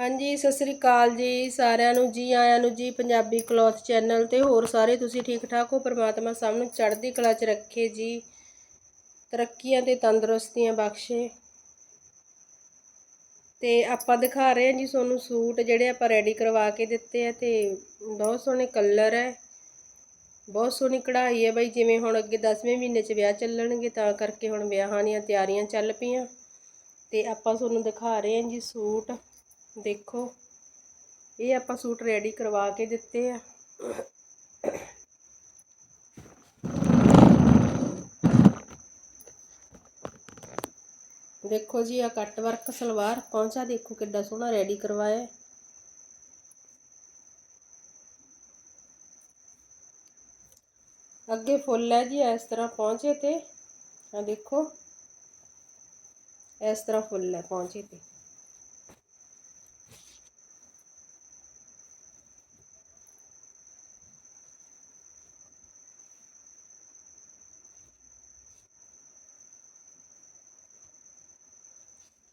ਹਾਂਜੀ, ਸਤਿ ਸ੍ਰੀ ਅਕਾਲ ਜੀ ਸਾਰਿਆਂ ਨੂੰ, ਜੀ ਆਇਆਂ ਨੂੰ, ਜੀ ਪੰਜਾਬੀ ਕਲੌਥ ਚੈਨਲ ਤੇ ਹੋਰ ਸਾਰੇ ਤੁਸੀਂ ਠੀਕ ਠਾਕ ਹੋ? ਪ੍ਰਮਾਤਮਾ ਸਭ ਨੂੰ ਚੜ੍ਹਦੀ ਕਲਾ 'ਚ ਰੱਖੇ ਜੀ। ਤਰੱਕੀਆਂ ਤੇ ਤੰਦਰੁਸਤੀਆਂ ਬਖਸ਼ੇ। ਤੇ ਆਪਾਂ ਦਿਖਾ ਰਹੇ ਹਾਂ ਜੀ ਤੁਹਾਨੂੰ ਸੂਟ ਜਿਹੜੇ ਆਪਾਂ ਰੈਡੀ ਕਰਵਾ ਕੇ ਦਿੱਤੇ ਆ ਤੇ ਬਹੁਤ ਸੋਹਣੇ ਕਲਰ ਹੈ। ਬਹੁਤ ਸੋਹਣੀ ਕਢਾਈ ਹੈ ਬਈ, ਜਿਵੇਂ ਹੁਣ ਅੱਗੇ 10ਵੇਂ ਮਹੀਨੇ 'ਚ ਵਿਆਹ ਚੱਲਣਗੇ, ਤਾਂ ਕਰਕੇ ਹੁਣ ਵਿਆਹਾਂ ਦੀਆਂ ਤਿਆਰੀਆਂ ਚੱਲ ਪਈਆਂ। ਤੇ ਆਪਾਂ ਤੁਹਾਨੂੰ ਦਿਖਾ ਰਹੇ ਹਾਂ ਜੀ ਸੂਟ। ਦੇਖੋ ਇਹ ਆਪਾਂ ਸੂਟ ਰੈਡੀ ਕਰਵਾ ਕੇ ਦਿੱਤੇ ਆ ਦੇਖੋ ਜੀ ਆ ਕੱਟ ਵਰਕ ਸਲਵਾਰ ਪਹੁੰਚਾ ਦੇਖੋ ਕਿੱਡਾ ਸੋਹਣਾ ਰੈਡੀ ਕਰਵਾਇਆ ਹੈ। ਅੱਗੇ ਫੁੱਲ ਹੈ ਜੀ ਇਸ ਤਰ੍ਹਾਂ ਪਹੁੰਚੇ ਤੇ ਆ ਦੇਖੋ ਇਸ ਤਰ੍ਹਾਂ ਫੁੱਲ ਹੈ ਪਹੁੰਚੇ ਤੇ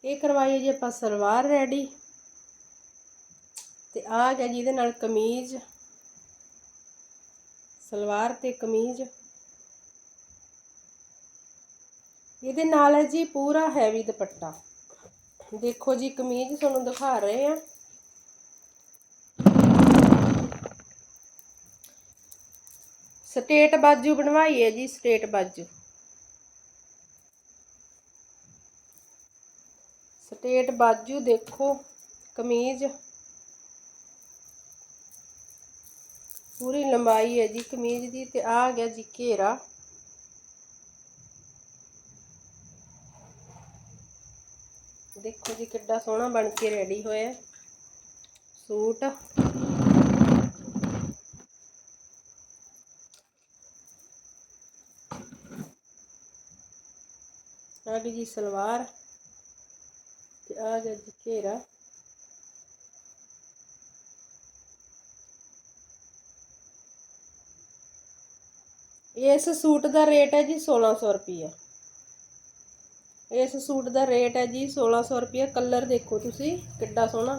ਇਹ ਕਰਵਾਈਏ ਜੀ ਆਪਾਂ ਸਲਵਾਰ ਰੈਡੀ। ਤੇ ਆ ਗਿਆ ਜੀ ਇਹਦੇ ਨਾਲ ਕਮੀਜ਼। ਸਲਵਾਰ ਤੇ ਕਮੀਜ਼। ਇਹਦੇ ਨਾਲ ਹੈ ਜੀ ਪੂਰਾ ਹੈਵੀ ਦੁਪੱਟਾ। ਦੇਖੋ ਜੀ ਕਮੀਜ਼ ਤੁਹਾਨੂੰ ਦਿਖਾ ਰਹੇ ਆ ਸਟੇਟ ਬਾਜੂ ਬਣਵਾਈ ਹੈ ਜੀ, ਸਟੇਟ ਬਾਜੂ। ਪੇਟ ਬਾਜੂ ਦੇਖੋ, ਕਮੀਜ਼। ਪੂਰੀ ਲੰਬਾਈ ਹੈ ਜੀ ਕਮੀਜ਼ ਦੀ ਤੇ ਆ ਗਿਆ ਜੀ ਘੇਰਾ। ਦੇਖੋ ਜੀ ਕਿੱਡਾ ਸੋਹਣਾ ਬਣ ਕੇ ਰੈਡੀ ਹੋਇਆ। ਸੂਟ। ਆ ਗਈ ਜੀ ਸਲਵਾਰ। ਤੇ ਆ ਜੀ ਘੇਰਾ। ਇਸ ਸੂਟ ਦਾ ਰੇਟ ਹੈ ਜੀ 1600 ਰੁਪਈਆ। ਇਸ ਸੂਟ ਦਾ ਰੇਟ ਹੈ ਜੀ 1600 ਰੁਪਈਆ। ਕਲਰ ਦੇਖੋ ਤੁਸੀਂ, ਕਿੱਡਾ ਸੋਹਣਾ।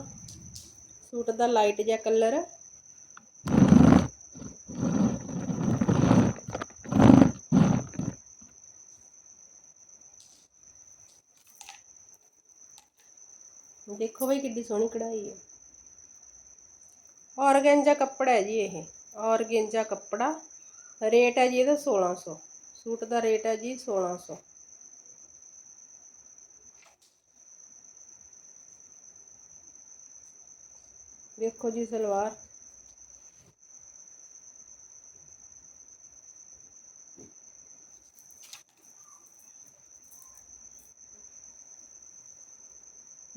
ਸੂਟ ਦਾ ਲਾਈਟ ਜਿਹਾ ਕਲਰ ਦੇਖੋ ਬਈ ਕਿੱਡੀ ਸੋਹਣੀ ਕਢਾਈ ਹੈ। ਔਰਗੈਂਜਾ ਕੱਪੜਾ ਹੈ ਜੀ ਇਹ। ਔਰਗੈਂਜਾ ਕੱਪੜਾ। ਰੇਟ ਹੈ ਜੀ ਇਹਦਾ 1600 ਸੂਟ ਦਾ ਰੇਟ ਹੈ ਜੀ 1600 ਦੇਖੋ ਜੀ ਸਲਵਾਰ।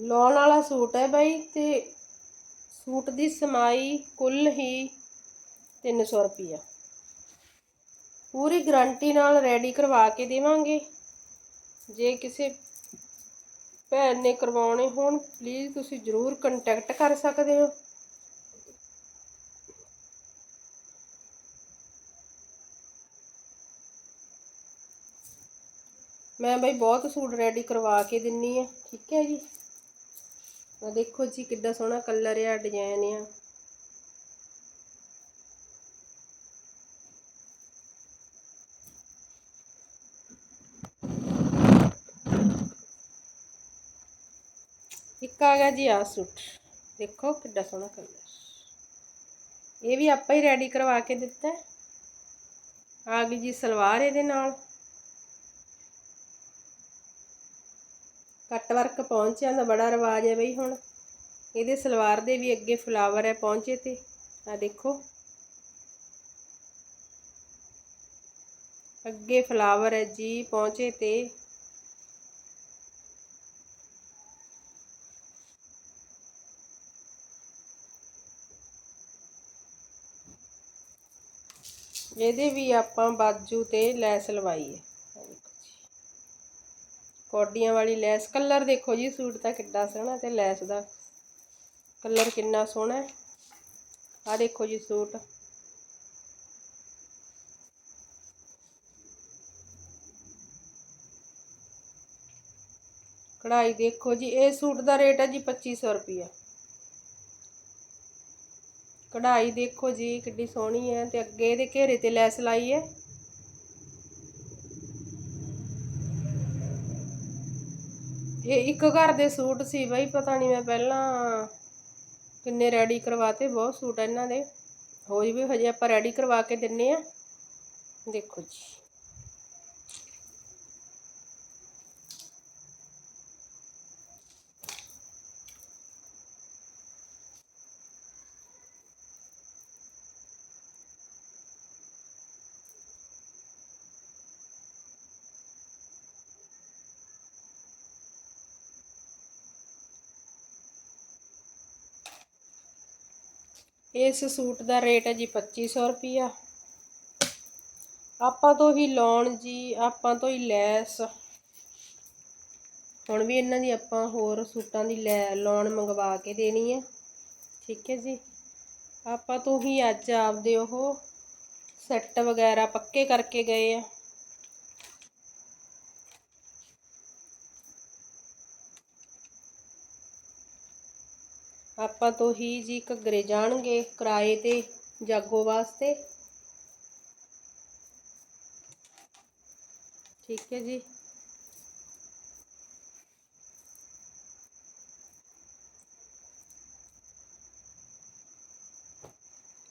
ਲਾਉਣ ਵਾਲਾ ਸੂਟ ਹੈ ਬਾਈ ਤੇ ਸੂਟ ਦੀ ਸਮਾਈ ਕੁੱਲ ਹੀ 300 ਰੁਪਈਆ। ਪੂਰੀ ਗਰੰਟੀ ਨਾਲ ਰੈਡੀ ਕਰਵਾ ਕੇ ਦੇਵਾਂਗੇ। ਜੇ ਕਿਸੇ ਭੈਣ ਨੇ ਕਰਵਾਉਣੇ ਹੋਣ ਪਲੀਜ਼ ਤੁਸੀਂ ਜ਼ਰੂਰ ਕੰਟੈਕਟ ਕਰ ਸਕਦੇ ਹੋ। ਮੈਂ ਬਈ ਬਹੁਤ ਸੂਟ ਰੈਡੀ ਕਰਵਾ ਕੇ ਦਿੰਨੀ ਆ, ਠੀਕ ਹੈ ਜੀ? ਆ ਦੇਖੋ ਜੀ ਕਿੱਡਾ ਸੋਹਣਾ ਕਲਰ ਆ ਡਿਜ਼ਾਈਨ ਆ। ਇੱਕ ਆ ਗਿਆ ਜੀ ਆ ਸੂਟ। ਦੇਖੋ ਕਿੱਡਾ ਸੋਹਣਾ ਕਲਰ ਇਹ ਵੀ ਆਪਾਂ ਹੀ ਰੈਡੀ ਕਰਵਾ ਕੇ ਦਿੱਤਾ। ਆ ਗਈ ਜੀ ਸਲਵਾਰ ਇਹਦੇ ਨਾਲ। ਕੱਟ ਵਰਕ ਪਹੁੰਚਿਆਂ ਦਾ ਬੜਾ ਰਿਵਾਜ ਹੈ ਬਈ ਹੁਣ। ਇਹਦੇ ਸਲਵਾਰ ਦੇ ਵੀ ਅੱਗੇ ਫਲਾਵਰ ਹੈ ਪਹੁੰਚੇ ਤੇ। ਆ ਦੇਖੋ। ਅੱਗੇ ਫਲਾਵਰ ਹੈ ਜੀ, ਪਹੁੰਚੇ ਤੇ। ਇਹਦੇ ਵੀ ਆਪਾਂ ਬਾਜੂ ਤੇ ਲੈਸ ਲਵਾਈ ਹੈ। ਕੋਡੀਆਂ ਵਾਲੀ ਲੈਸ। ਕਲਰ ਦੇਖੋ ਜੀ, ਸੂਟ ਦਾ ਕਿੱਡਾ ਸੋਹਣਾ ਤੇ ਲੈਸ ਦਾ ਕਲਰ ਕਿੰਨਾ ਸੋਹਣਾ ਹੈ। ਆ ਦੇਖੋ ਜੀ ਸੂਟ। ਕਢਾਈ ਦੇਖੋ ਜੀ, ਇਹ ਸੂਟ ਦਾ ਰੇਟ ਹੈ ਜੀ 2500 ਰੁਪਿਆ ਕਢਾਈ ਦੇਖੋ ਜੀ, ਕਿੱਡੀ ਸੋਹਣੀ ਹੈ ਤੇ ਅੱਗੇ ਇਹਦੇ ਘੇਰੇ ਤੇ ਲੈਸ ਲਾਈ ਹੈ। ਇਹ ਇੱਕ ਘਰ ਦੇ ਸੂਟ ਸੀ ਬਾਈ, ਪਤਾ ਨਹੀਂ ਮੈਂ ਪਹਿਲਾਂ ਕਿੰਨੇ ਰੈਡੀ ਕਰਵਾਤੇ, ਬਹੁਤ ਸੂਟ ਇਹਨਾਂ ਦੇ। ਹੋ ਜਵੇ ਹਜੇ ਆਪਾਂ ਰੈਡੀ ਕਰਵਾ ਕੇ ਦਿੰਨੇ ਆ। ਦੇਖੋ ਜੀ। ਇਸ ਸੂਟ ਦਾ ਰੇਟ ਹੈ ਜੀ 2500 ਰੁਪਿਆ ਆਪਾਂ ਤੋਂ ਹੀ ਲਾਉਣ ਜੀ, ਆਪਾਂ ਤੋਂ ਹੀ ਲੈਸ। ਹੁਣ ਵੀ ਇਹਨਾਂ ਦੀ ਆਪਾਂ ਹੋਰ ਸੂਟਾਂ ਦੀ ਲੈ ਲਾਉਣ ਮੰਗਵਾ ਕੇ ਦੇਣੀ ਹੈ। ਠੀਕ ਹੈ ਜੀ। ਆਪਾਂ ਤੋਂ ਹੀ ਅੱਜ ਆਪਦੇ ਉਹ ਸੈੱਟ ਵਗੈਰਾ ਪੱਕੇ ਕਰਕੇ ਗਏ ਆ। ਆਪਾਂ ਤੋਂ ਹੀ ਜੀ ਘੱਗਰੇ ਜਾਣਗੇ ਕਿਰਾਏ ਤੇ, ਜਾਗੋ ਵਾਸਤੇ। ਠੀਕ ਹੈ ਜੀ।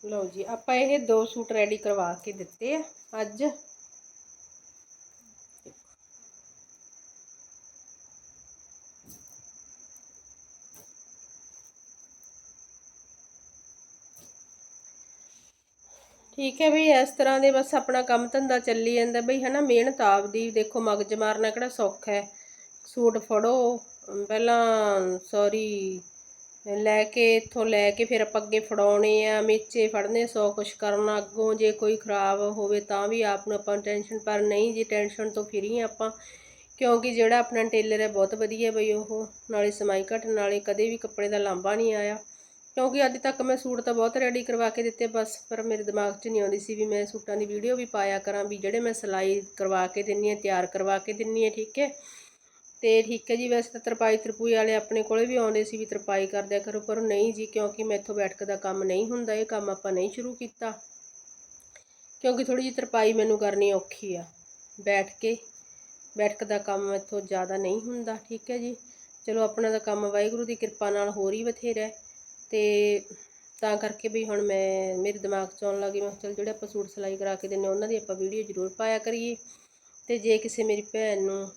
ਲਓ ਜੀ, ਆਪਾਂ ਇਹ ਦੋ ਸੂਟ ਰੈਡੀ ਕਰਵਾ ਕੇ ਦਿੱਤੇ ਆ ਅੱਜ। ਠੀਕ ਹੈ ਬਈ, ਇਸ ਤਰ੍ਹਾਂ ਦੇ ਬਸ ਆਪਣਾ ਕੰਮ ਧੰਦਾ ਚੱਲੀ ਜਾਂਦਾ ਬਈ, ਹਨਾ? ਮਿਹਨਤ ਆਪਦੀ, ਦੇਖੋ, ਮਗਜ ਮਾਰਨਾ ਕਿਹੜਾ ਸੌਖਾ ਹੈ। ਸੂਟ ਫੜੋ ਪਹਿਲਾਂ ਸੌਰੀ ਲੈ ਕੇ, ਇੱਥੋਂ ਲੈ ਕੇ ਫਿਰ ਆਪਾਂ ਅੱਗੇ ਫੜਾਉਣੇ ਆ, ਮੇਚੇ ਫੜਨੇ, ਸੌ ਕੁਛ ਕਰਨਾ, ਅੱਗੋਂ ਜੇ ਕੋਈ ਖਰਾਬ ਹੋਵੇ ਤਾਂ ਵੀ ਆਪ ਨੂੰ ਆਪਾਂ ਟੈਨਸ਼ਨ, ਪਰ ਨਹੀਂ ਜੀ, ਟੈਨਸ਼ਨ ਤੋਂ ਫਰੀ ਆ ਆਪਾਂ, ਕਿਉਂਕਿ ਜਿਹੜਾ ਆਪਣਾ ਟੇਲਰ ਹੈ, ਬਹੁਤ ਵਧੀਆ ਬਈ ਉਹ, ਨਾਲੇ ਸਮਾਈ ਘਟ, ਨਾਲੇ ਕਦੇ ਵੀ ਕੱਪੜੇ ਦਾ ਲਾਂਬਾ ਨਹੀਂ ਆਇਆ। ਕਿਉਂਕਿ ਅੱਜ ਤੱਕ ਮੈਂ ਸੂਟ ਤਾਂ ਬਹੁਤ ਰੈਡੀ ਕਰਵਾ ਕੇ ਦਿੱਤੇ, ਬਸ ਪਰ ਮੇਰੇ ਦਿਮਾਗ 'ਚ ਨਹੀਂ ਆਉਂਦੀ ਸੀ ਵੀ ਮੈਂ ਸੂਟਾਂ ਦੀ ਵੀਡੀਓ ਵੀ ਪਾਇਆ ਕਰਾਂ, ਵੀ ਜਿਹੜੇ ਮੈਂ ਸਿਲਾਈ ਕਰਵਾ ਕੇ ਦਿੰਨੀ ਆ ਤਿਆਰ ਕਰਵਾ ਕੇ ਦਿੰਨੀ ਆ ਠੀਕ ਹੈ। ਤੇ ਠੀਕ ਹੈ ਜੀ, ਵੈਸੇ ਤਾਂ ਤਰਪਾਈ ਤਰਪੂਈ ਵਾਲੇ ਆਪਣੇ ਕੋਲੇ ਵੀ ਆਉਂਦੇ ਸੀ ਵੀ ਤਰਪਾਈ ਕਰਦਿਆ ਕਰੋ ਪਰ ਨਹੀਂ ਜੀ, ਕਿਉਂਕਿ ਮੈਥੋਂ ਬੈਠਕ ਦਾ ਕੰਮ ਨਹੀਂ ਹੁੰਦਾ, ਇਹ ਕੰਮ ਆਪਾਂ ਨਹੀਂ ਸ਼ੁਰੂ ਕੀਤਾ। ਕਿਉਂਕਿ ਥੋੜੀ ਜਿਹੀ ਤਰਪਾਈ ਮੈਨੂੰ ਕਰਨੀ ਔਖੀ ਆ, ਬੈਠ ਕੇ। ਬੈਠਕ ਦਾ ਕੰਮ ਮੈਥੋਂ ਜ਼ਿਆਦਾ ਨਹੀਂ ਹੁੰਦਾ, ਠੀਕ ਹੈ ਜੀ। ਚਲੋ, ਆਪਣਾ ਤਾਂ ਕੰਮ ਵਾਹਿਗੁਰੂ ਦੀ ਕਿਰਪਾ ਨਾਲ ਹੋਰ ਹੀ ਬਥੇਰਾ ਹੈ। ਤੇ ਤਾਂ ਕਰਕੇ ਵੀ ਹੁਣ ਮੈਂ, ਮੇਰੇ ਦਿਮਾਗ 'ਚ ਆਉਣ ਲੱਗੀ ਮੈਂ ਕਿਹਾ ਚੱਲ ਜਿਹੜੇ ਆਪਾਂ ਸੂਟ ਸਿਲਾਈ ਕਰਾ ਕੇ ਦਿੰਨੇ ਉਹਨਾਂ ਦੀ ਆਪਾਂ ਵੀਡੀਓ ਜ਼ਰੂਰ ਪਾਇਆ ਕਰੀਏ। ਤੇ ਜੇ ਕਿਸੇ ਮੇਰੀ ਭੈਣ ਨੂੰ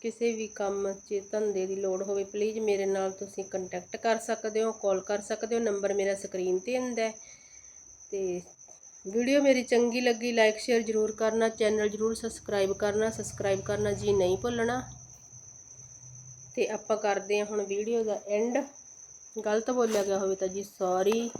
ਕਿਸੇ ਵੀ ਕੰਮ 'ਚ ਧੰਦੇ ਦੀ ਲੋੜ ਹੋਵੇ ਪਲੀਜ਼ ਮੇਰੇ ਨਾਲ ਤੁਸੀਂ ਕੰਟੈਕਟ ਕਰ ਸਕਦੇ ਹੋ ਕਾਲ ਕਰ ਸਕਦੇ ਹੋ ਨੰਬਰ ਮੇਰਾ ਸਕਰੀਨ ਤੇ ਹੁੰਦਾ ਹੈ। ਤੇ ਵੀਡੀਓ ਮੇਰੀ ਚੰਗੀ ਲੱਗੀ ਲਾਈਕ ਸ਼ੇਅਰ ਜ਼ਰੂਰ ਕਰਨਾ ਚੈਨਲ ਜ਼ਰੂਰ ਸਬਸਕ੍ਰਾਈਬ ਕਰਨਾ ਸਬਸਕ੍ਰਾਈਬ ਕਰਨਾ ਜੀ ਨਹੀਂ ਭੁੱਲਣਾ। ਤੇ ਆਪਾਂ ਕਰਦੇ ਹਾਂ ਹੁਣ ਵੀਡੀਓ ਦਾ ਐਂਡ ਗਲਤ ਬੋਲਿਆ ਗਿਆ ਹੋਵੇ ਤਾਂ ਜੀ ਸੌਰੀ